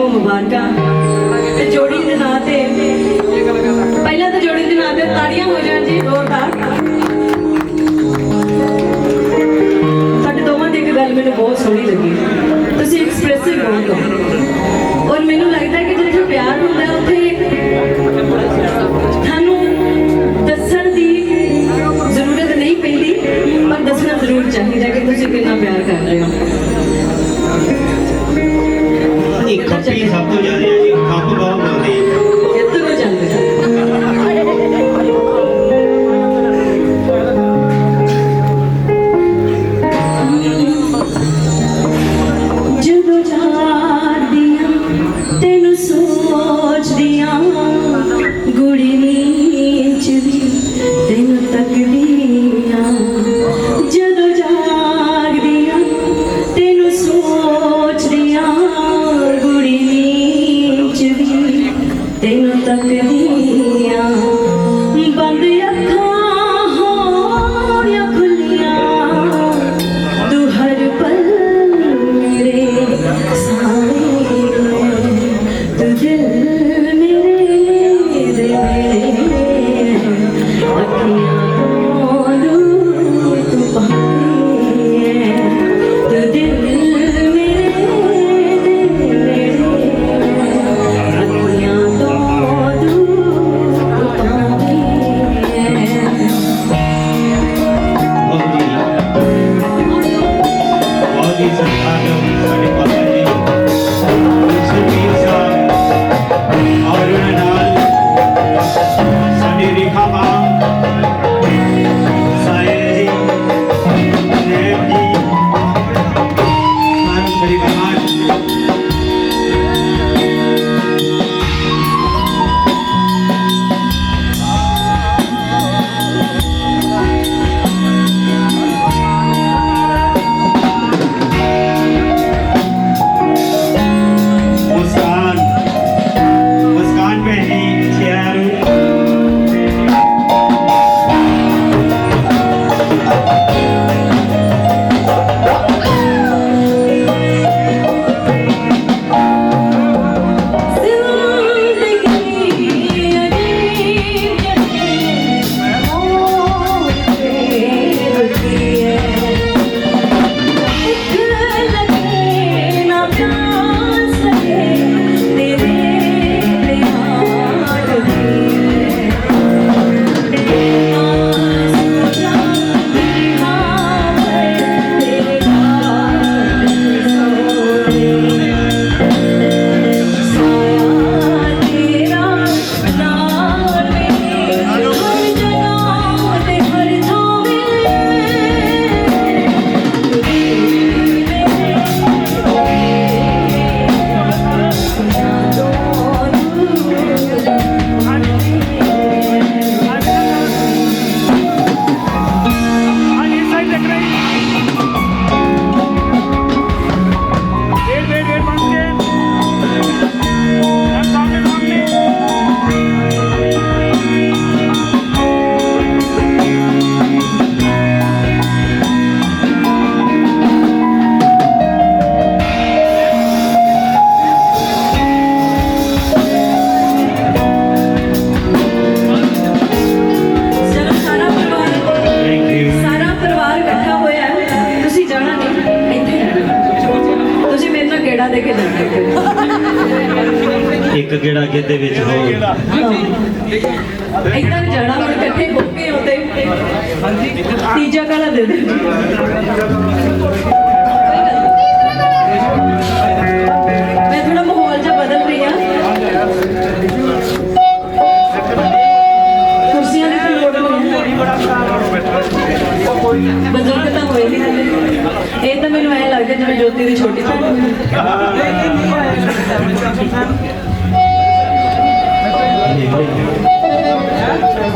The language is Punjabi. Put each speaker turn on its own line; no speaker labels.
ਨੂੰ ਮੁਬਾਰਕਾਂ। ਤੇ ਜੋੜੀ ਦੇ ਨਾਂ ਤੇ। ਪਹਿਲਾਂ ਤਾਂ ਜੋੜੀ ਦੇ ਨਾਂ ਤੇ ਤਾੜੀਆਂ ਹੋ
ਜਾਣ ਜੀ ਜ਼ੋਰਦਾਰ ਸਾਡੇ
ਦੋਵਾਂ ਦੀ
ਇੱਕ
ਗੱਲ ਮੈਨੂੰ ਬਹੁਤ ਸੋਹਣੀ ਲੱਗੀ। ਤੁਸੀਂ ਐਕਸਪ੍ਰੈਸਿਵ ਬਹੁਤ ਹੋ you.
ਇੱਕ ਗੇੜਾ ਕਿਤੇ ਵਿੱਚ ਹੋ
ਇਦਾਂ ਜਾਣਾ ਹੁਣ ਇਕੱਠੇ ਬੁੱਕੇ ਹੁੰਦੇ ਹਾਂਜੀ ਤੀਜਾ ਕਾਲਾ ਦੇ ਦੇ। ਮੈਂ ਥੋੜਾ ਮਾਹੌਲ ਜਿਹਾ ਬਦਲ ਰਹੀ ਆ ਕੁਰਸੀਆਂ ਤਾਂ ਬਜ਼ੁਰਗ ਤਾਂ ਹੋਏ ਨਹੀਂ ਇਹ ਤਾਂ ਮੈਨੂੰ ਐ ਲੱਗਦਾ ਜਿਵੇਂ ਜੋਤੀ ਦੀ ਛੋਟੀ ਭੈਣ
ਨਹੀਂ ਨਹੀਂ। ਆਇਆ